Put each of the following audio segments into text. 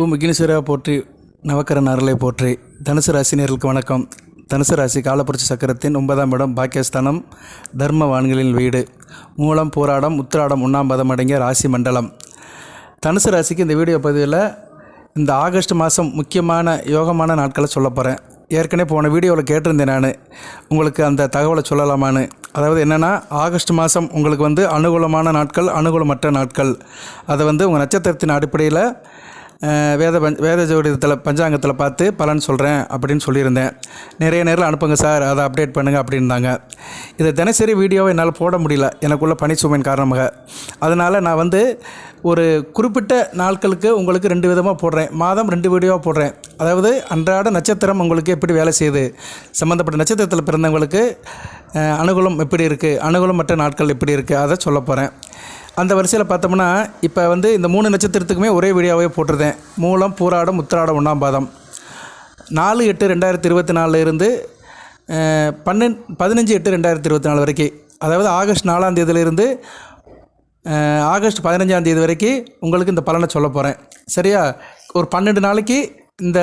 ஓ மிகினீஸ்வரா போற்றி நவக்கரன் அருளை போற்றி. தனுசு ராசினியர்களுக்கு வணக்கம். தனுசு ராசி காலப்புரட்சி சக்கரத்தின் ஒன்பதாம் இடம் பாக்கியஸ்தானம் தர்மவான்களின் வீடு. மூலம் போராடம் உத்திராடம் ஒன்றாம் பதம் அடங்கிய ராசி மண்டலம். தனுசு ராசிக்கு இந்த வீடியோ பதிவில் இந்த ஆகஸ்ட் மாதம் முக்கியமான யோகமான நாட்களை சொல்ல போகிறேன் ஏற்கனவே போன வீடியோவில் கேட்டிருந்தேன் நான். உங்களுக்கு அந்த தகவலை சொல்லலாமான்னு. அதாவது என்னென்னா ஆகஸ்ட் மாதம் உங்களுக்கு வந்து அனுகூலமான நாட்கள் அனுகூலமற்ற நாட்கள். அதை வந்து உங்கள் நட்சத்திரத்தின் அடிப்படையில் வேத பஞ்ச் வேத ஜோதிடத்தில் பஞ்சாங்கத்தில் பார்த்து பலன் சொல்கிறேன் அப்படின்னு சொல்லியிருந்தேன். நிறைய நேரில் அனுப்புங்க சார் அதை அப்டேட் பண்ணுங்கள் அப்படின்னாங்க. இதை தினசரி வீடியோவை என்னால் போட முடியல. எனக்குள்ள பனிச்சுமையின் காரணமாக. அதனால் நான் வந்து ஒரு குறிப்பிட்ட நாட்களுக்கு உங்களுக்கு ரெண்டு விதமாக போடுறேன். மாதம் ரெண்டு வீடியோவாக போடுறேன். அதாவது அன்றாட நட்சத்திரம் உங்களுக்கு எப்படி வேலை செய்யுது? சம்மந்தப்பட்ட நட்சத்திரத்தில் பிறந்தவங்களுக்கு அனுகூலம் எப்படி இருக்குது அனுகூலமற்ற நாட்கள் எப்படி இருக்குது அதை சொல்ல போகிறேன் அந்த வரிசையில் பார்த்தோம்னா இப்போ வந்து இந்த மூணு நட்சத்திரத்துக்குமே ஒரே வீடியோவே போட்டிருந்தேன். மூலம் பூராடம் உத்திராடம் ஒன்றாம் பாதம். நாலு எட்டு ரெண்டாயிரத்தி இருபத்தி நாலுலேருந்து பன்னெண் பதினஞ்சு எட்டு ரெண்டாயிரத்தி இருபத்தி நாலு வரைக்கும் அதாவது ஆகஸ்ட் நாலாம் தேதியிலேருந்து ஆகஸ்ட் பதினஞ்சாம் தேதி வரைக்கும் உங்களுக்கு இந்த பலனை சொல்ல போகிறேன் சரியா? ஒரு பன்னெண்டு நாளைக்கு இந்த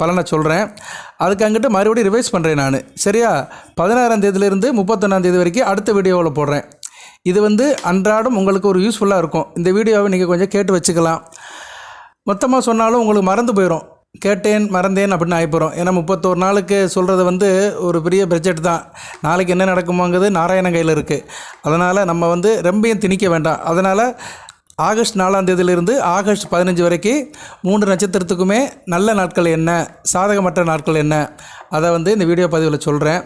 பலனை சொல்கிறேன் அதுக்கு அங்கிட்டு மறுபடியும் ரிவைஸ் பண்ணுறேன் நான். சரியா? பதினாறாம் தேதியிலேருந்து முப்பத்தொன்னாம் தேதி வரைக்கும் அடுத்த வீடியோவில் போடுறேன். இது வந்து அன்றாடம் உங்களுக்கு ஒரு யூஸ்ஃபுல்லாக இருக்கும். இந்த வீடியோவை நீங்கள் கொஞ்சம் கேட்டு வச்சுக்கலாம். மொத்தமாக சொன்னாலும் உங்களுக்கு மறந்து போயிடும் கேட்டேன் மறந்தேன் அப்படின்னு ஆகிப்போகிறோம் ஏன்னா முப்பத்தோரு நாளுக்கு சொல்கிறது வந்து ஒரு பெரிய பட்ஜெட் தான். நாளைக்கு என்ன நடக்குமோங்கிறது நாராயணன் கையில் இருக்குது அதனால் நம்ம வந்து ரொம்பையும் திணிக்க வேண்டாம். அதனால் ஆகஸ்ட் நாலாம் தேதியிலிருந்து ஆகஸ்ட் பதினஞ்சு வரைக்கும் மூன்று நட்சத்திரத்துக்குமே நல்ல நாட்கள் என்ன? சாதகமற்ற நாட்கள் என்ன? அதை வந்து இந்த வீடியோ பதிவில் சொல்கிறேன்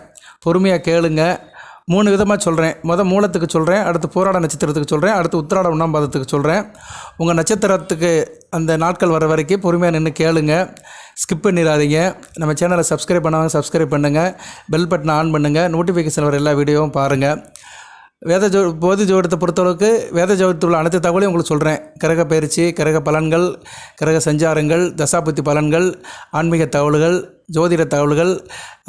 பொறுமையாக கேளுங்கள் மூணு விதமாக சொல்கிறேன் மொதல் மூலத்துக்கு சொல்கிறேன் அடுத்து போராட நட்சத்திரத்துக்கு சொல்கிறேன் அடுத்து உத்திராட ஒன்றாம் பாதத்துக்கு சொல்கிறேன் உங்கள் நட்சத்திரத்துக்கு அந்த நாட்கள் வர வரைக்கும் பொறுமையாக நின்று கேளுங்க. ஸ்கிப் பண்ணிடாதீங்க. நம்ம சேனலை சப்ஸ்கிரைப் பண்ணாமல் சப்ஸ்கிரைப் பண்ணுங்கள் பெல் பட்டனை ஆன் பண்ணுங்கள் நோட்டிஃபிகேஷன் வர எல்லா வீடியோவும் பாருங்கள் வேத ஜோ போதி ஜோடத்தை பொறுத்தளவுக்கு வேத ஜோதத்தில் உள்ள அனைத்து தகவலையும் உங்களுக்கு சொல்கிறேன் கிரக பயிற்சி கிரக பலன்கள் கிரக சஞ்சாரங்கள் தசாபுத்தி பலன்கள் ஆன்மீக தகவல்கள் ஜோதிட தகவல்கள்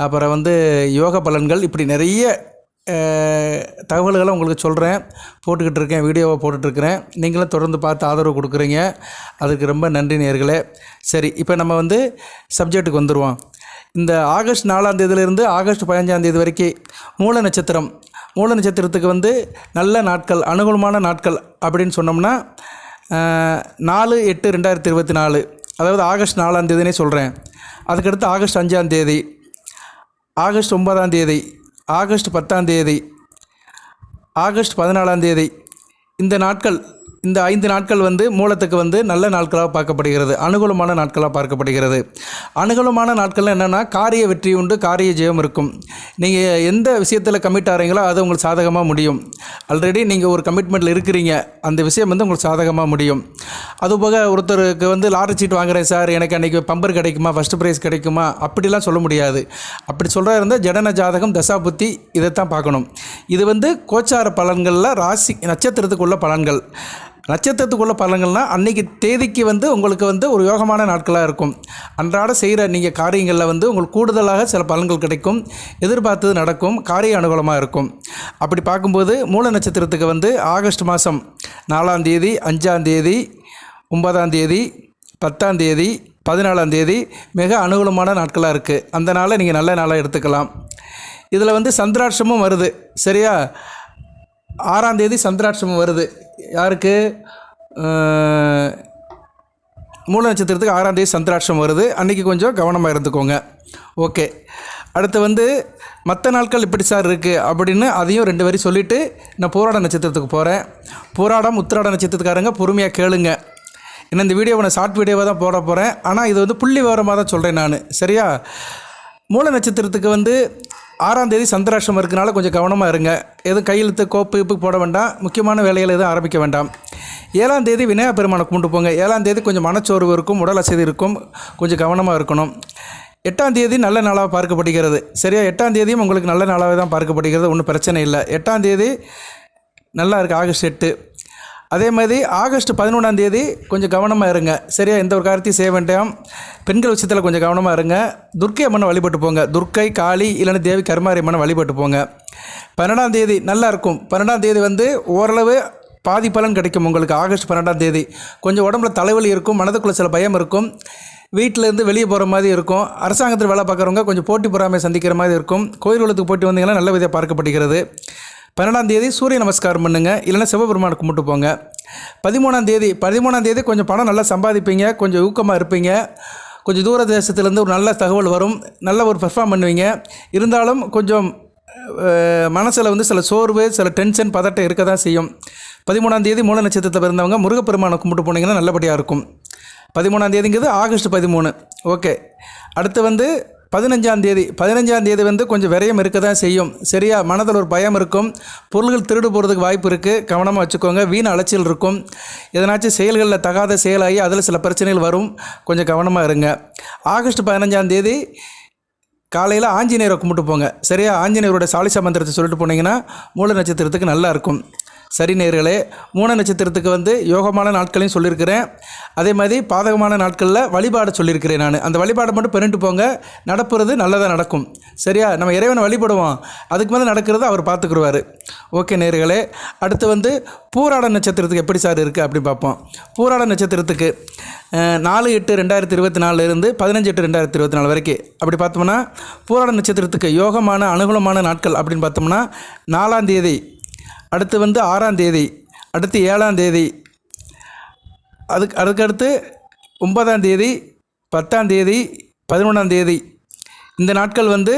அப்புறம் வந்து யோக பலன்கள் இப்படி நிறைய தகவல்களை உங்களுக்கு சொல்கிறேன் போட்டுக்கிட்டு இருக்கேன் வீடியோவை போட்டுட்ருக்கிறேன் நீங்களும் தொடர்ந்து பார்த்து ஆதரவு கொடுக்குறீங்க. அதுக்கு ரொம்ப நன்றி நேர்களே சரி இப்போ நம்ம வந்து சப்ஜெக்ட்டுக்கு வந்துடுவோம் இந்த ஆகஸ்ட் நாலாம் தேதியிலிருந்து ஆகஸ்ட் பதினஞ்சாம் தேதி வரைக்கும் மூல நட்சத்திரம். மூல நட்சத்திரத்துக்கு வந்து நல்ல நாட்கள் அனுகூலமான நாட்கள் அப்படின்னு சொன்னோம்னா நாலு எட்டு ரெண்டாயிரத்தி இருபத்தி நாலு. அதாவது ஆகஸ்ட் நாலாம் தேதினே சொல்கிறேன் அதுக்கடுத்து ஆகஸ்ட் அஞ்சாம் தேதி. ஆகஸ்ட் ஒன்பதாம் தேதி. ஆகஸ்ட் பத்தாம் தேதி ஆகஸ்ட் பதினாலாம் தேதி இந்த நாட்கள் இந்த ஐந்து நாட்கள் வந்து மூலத்துக்கு வந்து நல்ல நாட்களாக பார்க்கப்படுகிறது அனுகூலமான நாட்களாக பார்க்கப்படுகிறது. அனுகூலமான நாட்கள்லாம் என்னென்னா காரிய வெற்றி உண்டு காரிய ஜெயம் இருக்கும். நீங்கள் எந்த விஷயத்தில் கமிட் ஆகிறீங்களோ அது உங்களுக்கு சாதகமாக முடியும். ஆல்ரெடி நீங்கள் ஒரு கமிட்மெண்ட்டில் இருக்கிறீங்க. அந்த விஷயம் வந்து உங்களுக்கு சாதகமாக முடியும். அதுபோக ஒருத்தருக்கு வந்து லாரி சீட் வாங்குகிறேன் சார் எனக்கு அன்றைக்கி பம்பர் கிடைக்குமா? ஃபஸ்ட்டு ப்ரைஸ் கிடைக்குமா? அப்படிலாம் சொல்ல முடியாது. அப்படி சொல்கிறா இருந்தால் ஜடன ஜாதகம் தசாபுத்தி இதைத்தான் பார்க்கணும். இது வந்து கோச்சார பலன்களில் ராசி நட்சத்திரத்துக்குள்ள பலன்கள். நட்சத்திரத்துக்குள்ள பலன்கள்னால் அன்றைக்கி தேதிக்கு வந்து உங்களுக்கு வந்து ஒரு யோகமான நாட்களாக இருக்கும். அன்றாட செய்கிற நீங்கள் காரியங்களில் வந்து உங்களுக்கு கூடுதலாக சில பலன்கள் கிடைக்கும். எதிர்பார்த்தது நடக்கும். காரிய அனுகூலமாக இருக்கும். அப்படி பார்க்கும்போது மூல நட்சத்திரத்துக்கு வந்து ஆகஸ்ட் மாதம் நாலாம் தேதி அஞ்சாம் தேதி ஒன்பதாம் தேதி பத்தாம் தேதி பதினாலாம் தேதி மிக அனுகூலமான நாட்களாக இருக்குது அந்த நாளை நீங்கள் நல்ல நாளாக எடுத்துக்கலாம். இதில் வந்து சந்திராட்சமும் வருது. சரியா? ஆறாம் தேதி சந்திராட்சமும் வருது. யாருக்கு? மூல நட்சத்திரத்துக்கு ஆறாம் தேதி சந்திராட்சம் வருது. அன்றைக்கி கொஞ்சம் கவனமாக இருந்துக்கோங்க. ஓகே. அடுத்து வந்து மற்ற நாட்கள் இப்படி சார் இருக்குது அப்படின்னு அதையும் ரெண்டு வரி சொல்லிவிட்டு நான் போராட நட்சத்திரத்துக்கு போகிறேன் போராடம் உத்திராட நட்சத்திரத்துக்காரங்க பொறுமையாக கேளுங்க. ஏன்னா இந்த வீடியோவை நான் ஷார்ட் வீடியோவாக தான் போட போகிறேன் ஆனால் இது வந்து புள்ளி விவரமாக தான் சொல்கிறேன் நான். சரியா? மூல நட்சத்திரத்துக்கு வந்து ஆறாம் தேதி சந்திராஷ்டம் இருக்கனால கொஞ்சம் கவனமாக இருங்க. எதுவும் கையெழுத்து கோப்பு இப்பு போட வேண்டாம். முக்கியமான வேலைகளை எதுவும் ஆரம்பிக்க வேண்டாம். ஏழாம் தேதி விநாயகர் பெருமானை கும்பிட்டு போங்க. ஏழாம் தேதி கொஞ்சம் மனச்சோர்வு இருக்கும் உடல் அசதி இருக்கும் கொஞ்சம் கவனமாக இருக்கணும். எட்டாம் தேதி நல்ல நாளாக பார்க்கப்படுகிறது. சரியா? எட்டாம் தேதியும் உங்களுக்கு நல்ல நாளாகவே தான் பார்க்கப்படுகிறது. ஒன்றும் பிரச்சனை இல்லை. எட்டாம் தேதி நல்லா இருக்குது ஆகஸ்ட் எட்டு. அதே மாதிரி ஆகஸ்ட் பதினொன்றாம் தேதி கொஞ்சம் கவனமாக இருங்க. சரியா? எந்த ஒரு காரியத்தையும் செய்ய வேண்டாம். பெண்கள் விஷயத்தில் கொஞ்சம் கவனமாக இருங்க. துர்க்கை அம்மனை வழிபட்டு போங்க. துர்க்கை காளி இல்லைன்னா தேவி கருமாரி அம்மனை வழிபட்டு போங்க. பன்னெண்டாம் தேதி நல்லா இருக்கும். பன்னெண்டாம் தேதி வந்து ஓரளவு பாதி பலன் கிடைக்கும் உங்களுக்கு. ஆகஸ்ட் பன்னெண்டாம் தேதி. கொஞ்சம் உடம்புல தலைவலி இருக்கும். மனதுக்குள்ளே சில பயம் இருக்கும். வீட்டிலேருந்து வெளியே போகிற மாதிரி இருக்கும். அரசாங்கத்தில் வேலை பார்க்குறவங்க கொஞ்சம் போட்டி பொறாமை சந்திக்கிற மாதிரி இருக்கும். கோயில் குளத்துக்கு போட்டி வந்தீங்கன்னா நல்ல விதையாக பார்க்கப்படுகிறது. பன்னெண்டாம் தேதி சூரிய நமஸ்காரம் பண்ணுங்கள் இல்லைன்னா சிவபெருமானை கும்பிட்டு போங்க. பதிமூணாம் தேதி பதிமூணாம் தேதி கொஞ்சம் பணம் நல்லா சம்பாதிப்பீங்க. கொஞ்சம் ஊக்கமாக இருப்பீங்க. கொஞ்சம் தூர தேசத்துலேருந்து ஒரு நல்ல தகவல் வரும். நல்ல ஒரு பெர்ஃபார்ம் பண்ணுவீங்க. இருந்தாலும் கொஞ்சம் மனசில் வந்து சில சோர்வு சில டென்ஷன் பதட்டம் இருக்க தான் செய்யும். பதிமூணாம் தேதி மூல நட்சத்திரத்தில் பிறந்தவங்க முருகப்பெருமானை கும்பிட்டு போனீங்கன்னா நல்லபடியாக இருக்கும். பதிமூணாம் தேதிங்கிறது ஆகஸ்ட் பதிமூணு. ஓகே. அடுத்து வந்து பதினஞ்சாம் தேதி பதினஞ்சாம் தேதி வந்து கொஞ்சம் விரயம் இருக்க தான் செய்யும். சரியா? மனதில் ஒரு பயம் இருக்கும். பொருள்கள் திருடு போகிறதுக்கு வாய்ப்பு இருக்குது கவனமாக வச்சுக்கோங்க. வீண் அலைச்சல் இருக்கும். எதனாச்சும் செயல்களில் தகாத செயலாகி அதில் சில பிரச்சனைகள் வரும். கொஞ்சம் கவனமாக இருங்க. ஆகஸ்ட் பதினஞ்சாம் தேதி காலையில் ஆஞ்சநேயரை கும்பிட்டு போங்க. சரியா? ஆஞ்சநேயரோட சாலிசா மந்திரத்தை சொல்லிட்டு போனீங்கன்னா மூல நட்சத்திரத்துக்கு நல்லா இருக்கும். சரி நேர்களே மூல நட்சத்திரத்துக்கு வந்து யோகமான நாட்களையும் சொல்லியிருக்கிறேன். அதே மாதிரி பாதகமான நாட்களில் வழிபாடு சொல்லியிருக்கிறேன் நான். அந்த வழிபாடை மட்டும் பெருண்டு போங்க. நடப்புறது நல்லதாக நடக்கும். சரியா? நம்ம இறைவனை வழிபடுவோம். அதுக்கு மேலே நடக்கிறது அவர் பார்த்துக்குருவார். ஓகே நேர்களே அடுத்து வந்து பூராட நட்சத்திரத்துக்கு எப்படி சார் இருக்குது அப்படி பார்ப்போம். பூராட நட்சத்திரத்துக்கு நாலு எட்டு ரெண்டாயிரத்தி இருபத்தி நாலுலேருந்து பதினஞ்சு எட்டு ரெண்டாயிரத்தி இருபத்தி நாலு வரைக்கும் அப்படி பார்த்தோம்னா பூராட நட்சத்திரத்துக்கு யோகமான அனுகூலமான நாட்கள் அப்படின்னு பார்த்தோம்னா நாலாம் தேதி அடுத்து வந்து ஆறாம் தேதி அடுத்து ஏழாம் தேதி அதுக்கு அதுக்கடுத்து ஒன்பதாம் தேதி பத்தாம் தேதி பதினொன்றாம் தேதி. இந்த நாட்கள் வந்து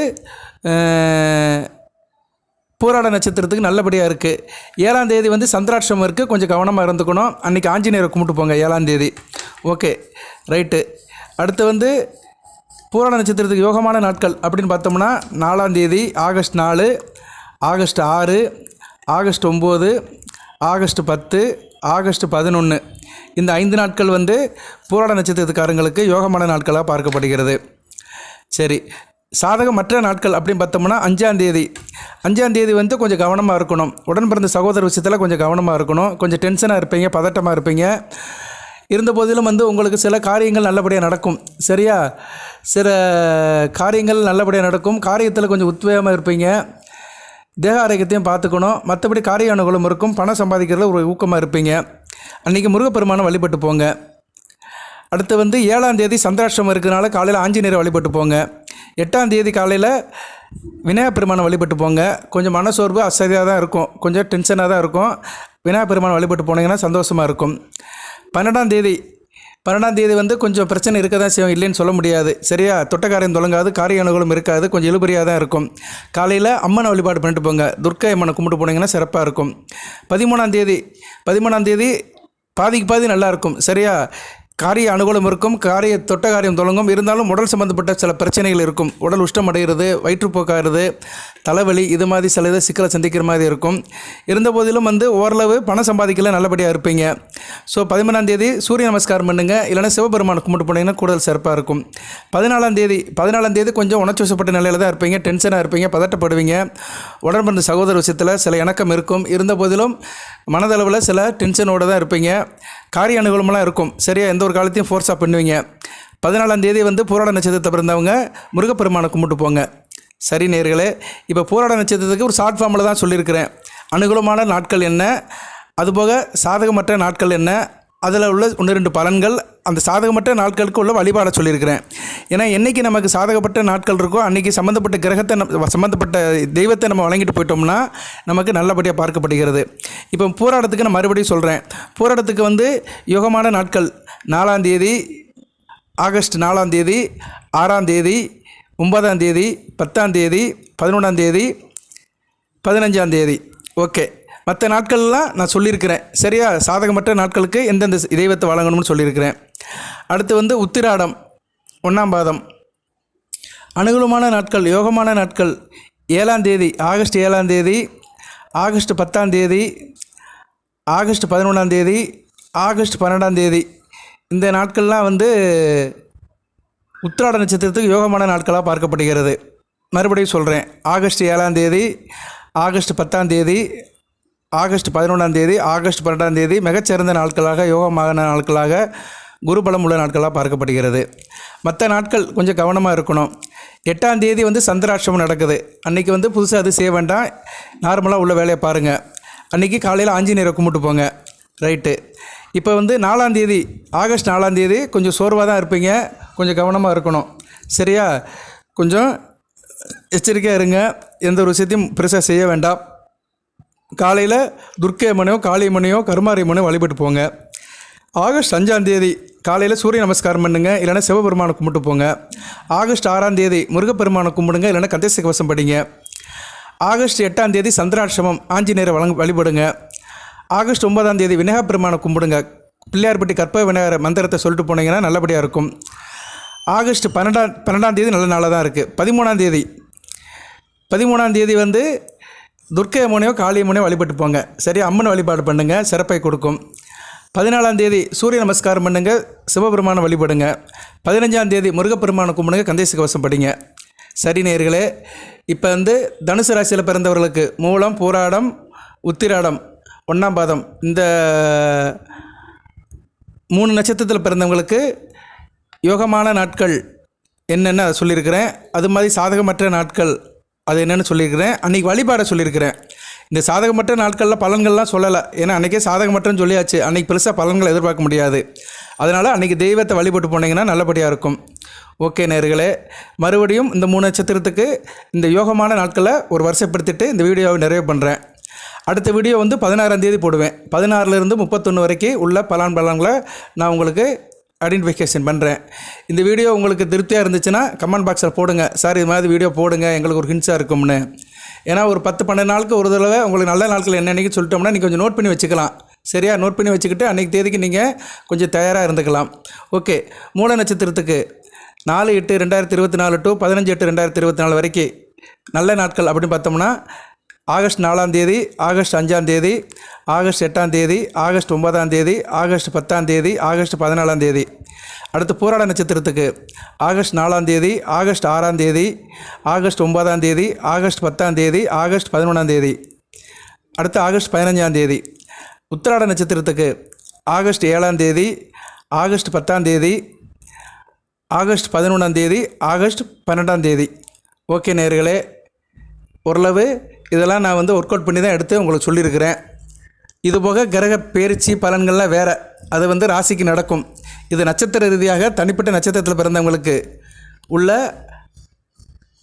பூராட நட்சத்திரத்துக்கு நல்லபடியாக இருக்குது ஏழாம் தேதி வந்து சந்திராட்சம் இருக்குது கொஞ்சம் கவனமாக இருந்துக்கணும். அன்றைக்கி ஆஞ்சநேயரை கும்பிட்டு போங்க ஏழாம் தேதி. Okay right. அடுத்து வந்து பூராட நட்சத்திரத்துக்கு யோகமான நாட்கள் அப்படின்னு பார்த்தோம்னா நாலாம் தேதி ஆகஸ்ட் நாலு ஆகஸ்ட் ஆறு ஆகஸ்ட் ஒம்பது ஆகஸ்ட் பத்து ஆகஸ்ட் பதினொன்று இந்த ஐந்து நாட்கள் வந்து பூராட நட்சத்திரத்துக்காரங்களுக்கு யோகமான நாட்களாக பார்க்கப்படுகிறது. சரி சாதகமற்ற நாட்கள் அப்படின்னு பார்த்தோம்னா அஞ்சாந்தேதி அஞ்சாந்தேதி வந்து கொஞ்சம் கவனமாக இருக்கணும். உடன் பிறந்த சகோதர விஷயத்தில் கொஞ்சம் கவனமாக இருக்கணும். கொஞ்சம் டென்ஷனாக இருப்பீங்க பதட்டமாக இருப்பீங்க. இருந்த போதிலும் வந்து உங்களுக்கு சில காரியங்கள் நல்லபடியாக நடக்கும். சரியா? சில காரியங்கள் நல்லபடியாக நடக்கும். காரியத்தில் கொஞ்சம் உத்வேகமாக இருப்பீங்க. தேக ஆரோக்கியத்தையும் பார்த்துக்கணும். மற்றபடி காரிய அனுகூலம் இருக்கும். பணம் சம்பாதிக்கிறதுல ஒரு ஊக்கமாக இருப்பீங்க. அன்றைக்கி முருகப்பெருமானை வழிபட்டு போங்க. அடுத்து வந்து ஏழாம் தேதி சந்திராஷ்டிரமம் இருக்கிறனால காலையில் ஆஞ்சநேயரை வழிபட்டு போங்க. எட்டாம் தேதி காலையில் விநாயகப் பெருமானை வழிபட்டு போங்க. கொஞ்சம் மனசோர்வு அசதியாக தான் இருக்கும். கொஞ்சம் டென்ஷனாக தான் இருக்கும். விநாயகப் பெருமானை வழிபட்டு போனீங்கன்னா சந்தோஷமாக இருக்கும். பன்னெண்டாம் தேதி பன்னெண்டாம் தேதி வந்து கொஞ்சம் பிரச்சனை இருக்க தான் செய்யும் இல்லைன்னு சொல்ல முடியாது. சரியா? தொட்டக்காரியம் தொடங்காது காரிய அணுகலும் இருக்காது கொஞ்சம் இழுபறியாக தான் இருக்கும். காலையில் அம்மனை வழிபாடு பண்ணிட்டு போங்க. துர்க்கை அம்மனை கும்பிட்டு போனீங்கன்னா சிறப்பாக இருக்கும். பதிமூணாம் தேதி பதிமூணாம் தேதி பாதிக்கு பாதி நல்லாயிருக்கும் சரியா? காரிய அனுகூலம் இருக்கும் காரிய தொட்ட காரியம் தொடங்கும். இருந்தாலும் உடல் சம்மந்தப்பட்ட சில பிரச்சனைகள் இருக்கும். உடல் உஷ்டம் அடைகிறது வயிற்றுப்போக்காகிறது தலைவலி இது மாதிரி சில இதை சிக்கலை சந்திக்கிற மாதிரி இருக்கும். இருந்த போதிலும் வந்து ஓரளவு பணம் சம்பாதிக்கல நல்லபடியாக இருப்பீங்க. ஸோ பதிமூணாம் தேதி சூரிய நமஸ்காரம் பண்ணுங்கள் இல்லைன்னா சிவபெருமானை கும்பிட்டு போனீங்கன்னா கூடுதல் சிறப்பாக இருக்கும். பதினாலாம் தேதி பதினாலாம் தேதி கொஞ்சம் உணர்ச்சிவசப்பட்ட நிலையில் தான் இருப்பீங்க. டென்ஷனாக இருப்பீங்க பதட்டப்படுவீங்க. உடன் சகோதர விஷயத்தில் சில இணக்கம் இருக்கும். இருந்த போதிலும் மனதளவில் சில டென்ஷனோடு தான் இருப்பீங்க. காரிய அனுகூலமெல்லாம் இருக்கும். சரியாக எந்த ஒரு காலத்தையும் ஃபோர்ஸாக பண்ணுவீங்க. பதினாலாம் தேதி வந்து பூராட நட்சத்திரத்தை பிறந்தவங்க முருகப்பெருமானை கும்பிட்டு போங்க. சரி நேர்களே இப்போ பூராட நட்சத்திரத்துக்கு ஒரு ஷார்ட் ஃபார்மில் தான் சொல்லியிருக்கிறேன். அனுகூலமான நாட்கள் என்ன? அதுபோக சாதகமற்ற நாட்கள் என்ன? அதில் உள்ள ஒன்று ரெண்டு பலன்கள் அந்த சாதகமற்ற நாட்களுக்கு உள்ள வழிபாடை சொல்லியிருக்கிறேன். ஏன்னா என்றைக்கு நமக்கு சாதகப்பட்ட நாட்கள் இருக்கோ அன்றைக்கி சம்மந்தப்பட்ட கிரகத்தை நம்ம சம்மந்தப்பட்ட தெய்வத்தை நம்ம வழங்கிட்டு போயிட்டோம்னா நமக்கு நல்லபடியாக பார்க்கப்படுகிறது. இப்போ போராட்டத்துக்கு நான் மறுபடியும் சொல்கிறேன் போராட்டத்துக்கு வந்து யோகமான நாட்கள். நாலாம் தேதி ஆகஸ்ட் நாலாம் தேதி ஆறாம் தேதி ஒன்பதாம் தேதி பத்தாம் தேதி பதினொன்றாம் தேதி பதினஞ்சாம் தேதி. ஓகே. மற்ற நாட்கள்லாம் நான் சொல்லியிருக்கிறேன். சரியா? சாதகமற்ற நாட்களுக்கு எந்தெந்த தெய்வத்தை வழங்கணும்னு சொல்லியிருக்கிறேன். அடுத்து வந்து உத்திராடம் ஒன்றாம் பாதம். அனுகூலமான நாட்கள் யோகமான நாட்கள். ஏழாம் தேதி ஆகஸ்ட் ஏழாம் தேதி ஆகஸ்ட் பத்தாம் தேதி ஆகஸ்ட் பதினொன்றாம் தேதி ஆகஸ்ட் பன்னெண்டாம் தேதி. இந்த நாட்கள்லாம் வந்து உத்திராட நட்சத்திரத்துக்கு யோகமான நாட்களாக பார்க்கப்படுகிறது. மறுபடியும் சொல்கிறேன் ஆகஸ்ட் ஏழாம் தேதி ஆகஸ்ட் பத்தாம் தேதி ஆகஸ்ட் பதினொன்றாம் தேதி ஆகஸ்ட் பன்னெண்டாம் தேதி மிகச்சிறந்த நாட்களாக யோகமான நாட்களாக குருபலம் உள்ள நாட்களாக பார்க்கப்படுகிறது. மற்ற நாட்கள் கொஞ்சம் கவனமாக இருக்கணும். எட்டாம் தேதி வந்து சந்திராட்சமம் நடக்குது. அன்றைக்கி வந்து புதுசாக அது செய்ய வேண்டாம். நார்மலாக உள்ள வேலையை பாருங்கள் அன்றைக்கி காலையில் ஆஞ்சநேயரை கும்பிட்டு போங்க. ரைட்டு இப்போ வந்து நாலாந்தேதி ஆகஸ்ட் நாலாந்தேதி கொஞ்சம் சோர்வாக தான் இருப்பீங்க. கொஞ்சம் கவனமாக இருக்கணும். சரியா? கொஞ்சம் எச்சரிக்கையாக இருங்க. எந்த ஒரு விஷயத்தையும் பெருசாக செய்ய வேண்டாம். காலையில் துர்க்கை அம்மனையோ காளியம்மனையோ கருமாரியம்மனையோ வழிபட்டு போங்க. ஆகஸ்ட் அஞ்சாந்தேதி காலையில் சூரிய நமஸ்காரம் பண்ணுங்க. இல்லைன்னா சிவபெருமானை கும்பிட்டு போங்க. ஆகஸ்ட் ஆறாம் தேதி முருகப்பெருமானை கும்பிடுங்க. இல்லைன்னா கந்தேச கவசம் படிங்க. ஆகஸ்ட் எட்டாம் தேதி சந்திராட்சமம் ஆஞ்சநேயரை வழங்க வழிபடுங்க. ஆகஸ்ட் ஒன்பதாம் தேதி விநாயகப் பெருமானை கும்பிடுங்க. பிள்ளையார்பட்டி கற்ப விநாயகர் மந்திரத்தை சொல்லிட்டு போனீங்கன்னா நல்லபடியாக இருக்கும். ஆகஸ்ட் பன்னெண்டாம் பன்னெண்டாம் தேதி நல்ல நாளாக தான் இருக்குது பதிமூணாம் தேதி பதிமூணாம் தேதி வந்து துர்க்கை அம்மனையோ காளி அம்மனையோ வழிபட்டு போங்க. சரி அம்மன் வழிபாடு பண்ணுங்கள் சிறப்பை கொடுக்கும். பதினாலாம் தேதி சூரிய நமஸ்காரம் பண்ணுங்கள் சிவபெருமானை வழிபடுங்க. பதினஞ்சாம் தேதி முருகப்பெருமானை கும்பிடுங்க. கந்தேசி கவசம் படிங்க. சரி நேயர்களே இப்போ வந்து தனுசு ராசியில் பிறந்தவர்களுக்கு மூலம் பூராடம் உத்திராடம் ஒன்றாம் பாதம் இந்த மூணு நட்சத்திரத்தில் பிறந்தவங்களுக்கு யோகமான நாட்கள் என்னென்ன அதை சொல்லியிருக்கிறேன். அது மாதிரி சாதகமற்ற நாட்கள் அது என்னென்னு சொல்லியிருக்கிறேன். அன்றைக்கி வழிபாட சொல்லியிருக்கிறேன். இந்த சாதகமற்ற நாட்களில் பலன்கள்லாம் சொல்லலை. ஏன்னா அன்றைக்கே சாதகமற்றன்னு சொல்லியாச்சு. அன்றைக்கி பெருசாக பலன்களை எதிர்பார்க்க முடியாது. அதனால் அன்றைக்கி தெய்வத்தை வழிபட்டு போனீங்கன்னா நல்லபடியாக இருக்கும். ஓகே நேர்களே மறுபடியும் இந்த மூணு நட்சத்திரத்துக்கு இந்த யோகமான நாட்களை ஒரு வருஷப்படுத்திட்டு இந்த வீடியோவை நிறைவு பண்ணுறேன் அடுத்த வீடியோ வந்து பதினாறாம் தேதி போடுவேன். பதினாறுலேருந்து முப்பத்தொன்று வரைக்கும் உள்ள பலான் பலன்களை நான் உங்களுக்கு ஐடென்டிஃபிகேஷன் பண்ணுறேன் இந்த வீடியோ உங்களுக்கு திருப்தியாக இருந்துச்சுன்னா கமெண்ட் பாக்ஸில் போடுங்க. சார் இது மாதிரி வீடியோ போடுங்க. எங்களுக்கு ஒரு ஹின்ஸாக இருக்கும்னு. ஏன்னா ஒரு பத்து பன்னெண்டு நாளுக்கு ஒரு தடவை உங்களுக்கு நல்ல நாட்கள் என்னென்னு சொல்லிட்டோம்னா நீங்கள் கொஞ்சம் நோட் பண்ணி வச்சுக்கலாம். சரியா? நோட் பண்ணி வச்சுக்கிட்டு அன்றைக்கி தேதிக்கு நீங்கள் கொஞ்சம் தயாராக இருந்துக்கலாம். ஓகே மூல நட்சத்திரத்துக்கு நாலு எட்டு ரெண்டாயிரத்தி இருபத்தி நாலு டு பதினஞ்சு எட்டு ரெண்டாயிரத்தி இருபத்தி நாலு வரைக்கும் நல்ல நாட்கள் அப்படின்னு பார்த்தோம்னா ஆகஸ்ட் நாலாம் தேதி ஆகஸ்ட் அஞ்சாம் தேதி ஆகஸ்ட் எட்டாம் தேதி ஆகஸ்ட் ஒன்பதாம் தேதி ஆகஸ்ட் பத்தாம் தேதி ஆகஸ்ட் பதினாலாம் தேதி அடுத்து போராட நட்சத்திரத்துக்கு ஆகஸ்ட் நாலாம் தேதி ஆகஸ்ட் ஆறாம் தேதி ஆகஸ்ட் ஒன்பதாம் தேதி ஆகஸ்ட் பத்தாம் தேதி ஆகஸ்ட் பதினொன்றாம் தேதி அடுத்து ஆகஸ்ட் பதினஞ்சாம் தேதி உத்திராட நட்சத்திரத்துக்கு ஆகஸ்ட் ஏழாம் தேதி ஆகஸ்ட் பத்தாம் தேதி ஆகஸ்ட் பதினொன்றாம் தேதி ஆகஸ்ட் பன்னெண்டாம் தேதி ஓகே நேர்களே ஓரளவு இதெல்லாம் நான் வந்து ஒர்க் அவுட் பண்ணி தான் எடுத்து உங்களுக்கு சொல்லியிருக்கிறேன். இது போக கிரக பேரிச்சி பலன்கள்லாம் வேறு. அது வந்து ராசிக்கு நடக்கும். இது நட்சத்திர ரீதியாக தனிப்பட்ட நட்சத்திரத்தில் பிறந்தவங்களுக்கு உள்ள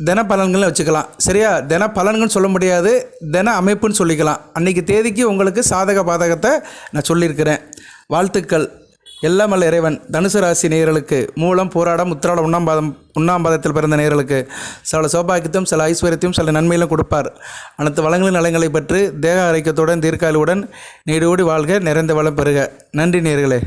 தின பலன்கள்னு வச்சுக்கலாம். சரியா? தின பலன்கள்னு சொல்ல முடியாது. தின அமைப்புன்னு சொல்லிக்கலாம். அன்றைக்கி தேதிக்கு உங்களுக்கு சாதக பாதகத்தை நான் சொல்லியிருக்கிறேன். வாழ்த்துக்கள். எல்லாம் இறைவன் தனுசு ராசி நேயர்களுக்கு மூலம் போராடம் உத்திராடம் உண்ணாம்பாதம் உண்ணாம்பாதத்தில் பிறந்த நேயர்களுக்கு சில சௌபாகியத்தையும் சில ஐஸ்வர்யத்தையும் சில நன்மையிலும் கொடுப்பார். அனைத்து வளங்களின் நலங்களை பற்றி தேக ஆரோக்கியத்துடன் தீர்க்காலுடன் நீடோடி வாழ்க நிறைந்த வளம் பெறுக. நன்றி நேர்களே